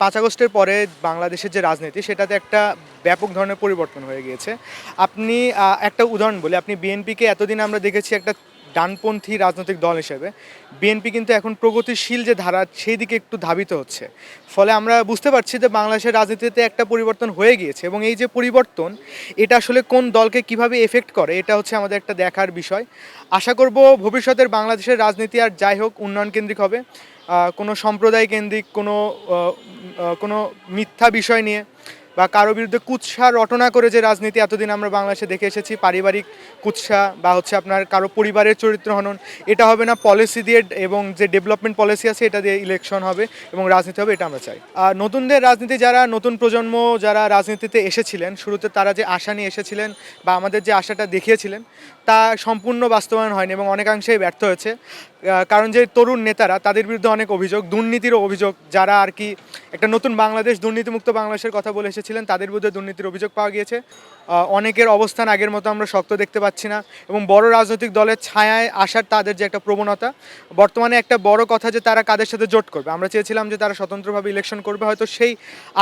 পাঁচ আগস্টের পরে বাংলাদেশের যে রাজনীতি, সেটাতে একটা ব্যাপক ধরনের পরিবর্তন হয়ে গিয়েছে। আপনি একটা উদাহরণ বলি। আপনি বিএনপিকে এতদিন আমরা দেখেছি একটা ডানপন্থী রাজনৈতিক দল হিসেবে, বিএনপি কিন্তু এখন প্রগতিশীল যে ধারা সেই দিকে একটু ধাবিত হচ্ছে। ফলে আমরা বুঝতে পারছি যে বাংলাদেশের রাজনীতিতে একটা পরিবর্তন হয়ে গিয়েছে এবং এই যে পরিবর্তন, এটা আসলে কোন দলকে কীভাবে এফেক্ট করে, এটা হচ্ছে আমাদের একটা দেখার বিষয়। আশা করব ভবিষ্যতের বাংলাদেশের রাজনীতি আর যাই হোক উন্নয়ন কেন্দ্রিক হবে কোনো সম্প্রদায় কেন্দ্রিক কোনো কোনো মিথ্যা বিষয় নিয়ে বা কারও বিরুদ্ধে কুৎসা রটনা করে যে রাজনীতি এতদিন আমরা বাংলাদেশে দেখে এসেছি, পারিবারিক কুৎসা বা হচ্ছে আপনার কারও পরিবারের চরিত্র হনন, এটা হবে না পলিসি দিয়ে এবং যে ডেভেলপমেন্ট পলিসি আছে এটা দিয়ে ইলেকশন হবে এবং রাজনীতি হবে, এটা আমরা চাই। আর নতুনদের রাজনীতি যারা, নতুন প্রজন্ম যারা রাজনীতিতে এসেছিলেন, শুরুতে তারা যে আশা নিয়ে এসেছিলেন বা আমাদের যে আশাটা দেখিয়েছিলেন, তা সম্পূর্ণ বাস্তবায়ন হয়নি এবং অনেকাংশেই ব্যর্থ হয়েছে। কারণ যে তরুণ নেতারা, তাদের বিরুদ্ধে অনেক অভিযোগ দুর্নীতির অভিযোগ, যারা আর কি একটা নতুন বাংলাদেশ, দুর্নীতিমুক্ত বাংলাদেশের কথা বলে এসেছিলেন তাদের বিরুদ্ধে দুর্নীতির অভিযোগ পাওয়া গিয়েছে। অনেকের অবস্থান আগের মতো আমরা শক্ত দেখতে পাচ্ছি না এবং বড় রাজনৈতিক দলের ছায়ায় আসার তাদের যে একটা প্রবণতা, বর্তমানে একটা বড় কথা যে তারা কাদের সাথে জোট করবে। আমরা চেয়েছিলাম যে তারা স্বতন্ত্রভাবে ইলেকশন করবে, হয়তো সেই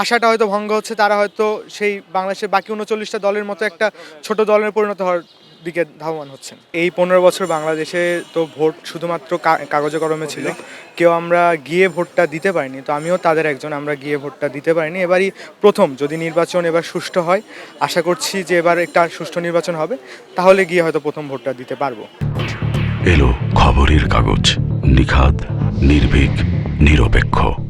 আশাটা হয়তো ভঙ্গ হচ্ছে, তারা হয়তো সেই বাংলাদেশের বাকি উনচল্লিশটা দলের মতো একটা ছোট দলের পরিণত হওয়ার দিকে ধাবমান হচ্ছেন। এই পনেরো বছর বাংলাদেশে তো ভোট শুধুমাত্র কা- কাগজে কলমে ছিল। কেউ আমরা গিয়ে ভোটটা দিতে পারিনি তো আমিও তাদের একজন আমরা গিয়ে ভোটটা দিতে পারিনি। এবারই প্রথম যদি নির্বাচন এবার সুষ্ঠু হয় আশা করছি যে এবার একটা সুষ্ঠু নির্বাচন হবে তাহলে গিয়ে হয়তো প্রথম ভোটটা দিতে পারব। এলো খবরের কাগজ নিখাদ নির্ভীক নিরপেক্ষ।